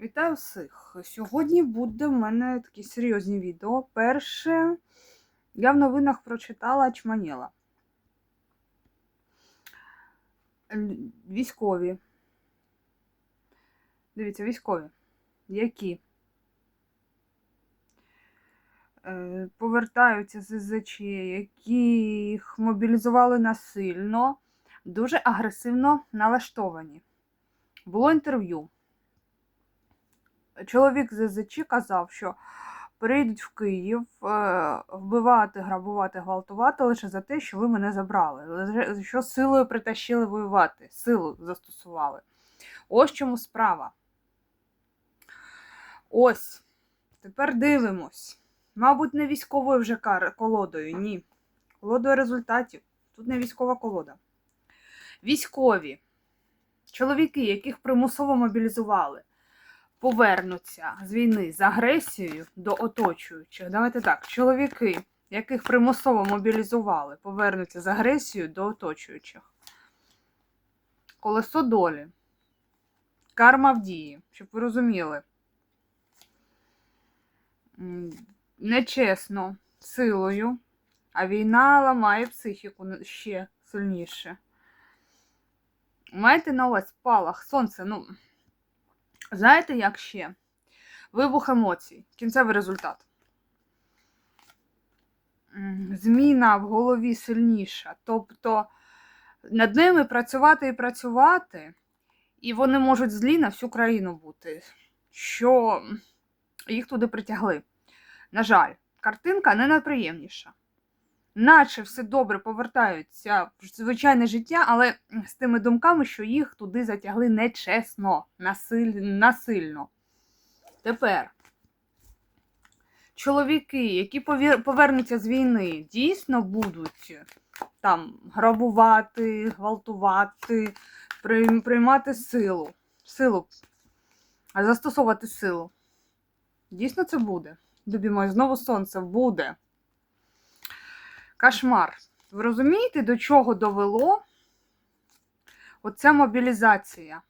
Вітаю всіх! Сьогодні буде в мене такі серйозні відео. Перше, я в новинах прочитала Чманіла. Військові. Дивіться, військові, які е, повертаються з СЗЧ, яких мобілізували насильно, дуже агресивно налаштовані. Було інтерв'ю. Чоловік з СЗЧ казав, що перейдуть в Київ е, вбивати, грабувати, гвалтувати лише за те, що ви мене забрали. Що силою притащили воювати, силу застосували. Ось чому справа. Ось. Тепер дивимось. Мабуть, не військовою вже колодою, ні. Колодою результатів. Тут не військова колода. Військові, чоловіки, яких примусово мобілізували, повернуться з війни з агресією до оточуючих. Давайте так, чоловіки, яких примусово мобілізували, повернуться з агресією до оточуючих. Колесо долі. Карма в дії, щоб ви розуміли. Нечесно, силою, а війна ламає психіку ще сильніше. Маєте на увазі спалах, сонце, ну. Знаєте, як ще? Вибух емоцій, кінцевий результат. Зміна в голові сильніша. Тобто над ними працювати і працювати, і вони можуть злі на всю країну бути, що їх туди притягли. На жаль, картинка не найприємніша. Наче все добре повертаються в звичайне життя, але з тими думками, що їх туди затягли нечесно, насиль... насильно. Тепер чоловіки, які повернуться з війни, дійсно будуть там грабувати, гвалтувати, приймати силу. Силу, застосовувати силу. Дійсно це буде. Любі мої, знову сонце буде. Кошмар. Ви розумієте, до чого довело оця мобілізація?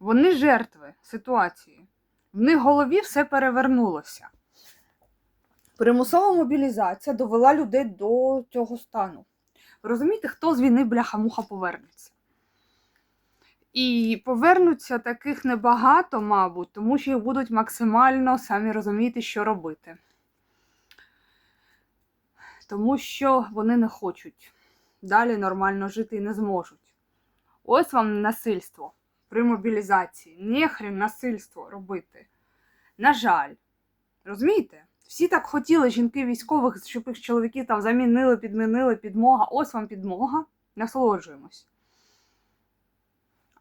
Вони жертви ситуації. В них в голові все перевернулося. Примусова мобілізація довела людей до цього стану. Ви розумієте, хто з війни бляха-муха повернеться? І повернуться таких небагато, мабуть, тому що їх будуть максимально самі розуміти, що робити тому що вони не хочуть далі нормально жити і не зможуть. Ось вам насильство при мобілізації. Нехрен насильство робити. На жаль, розумієте? Всі так хотіли жінки військових, щоб їх чоловіків там замінили, підмінили, підмога. Ось вам підмога. Насолоджуємось.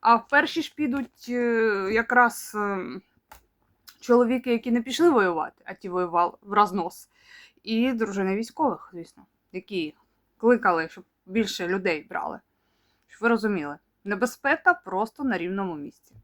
А перші ж підуть е, якраз е, чоловіки, які не пішли воювати, а ті воювали в рознос і дружини військових, звісно, які кликали, щоб більше людей брали. Щоб ви розуміли, небезпека просто на рівному місці.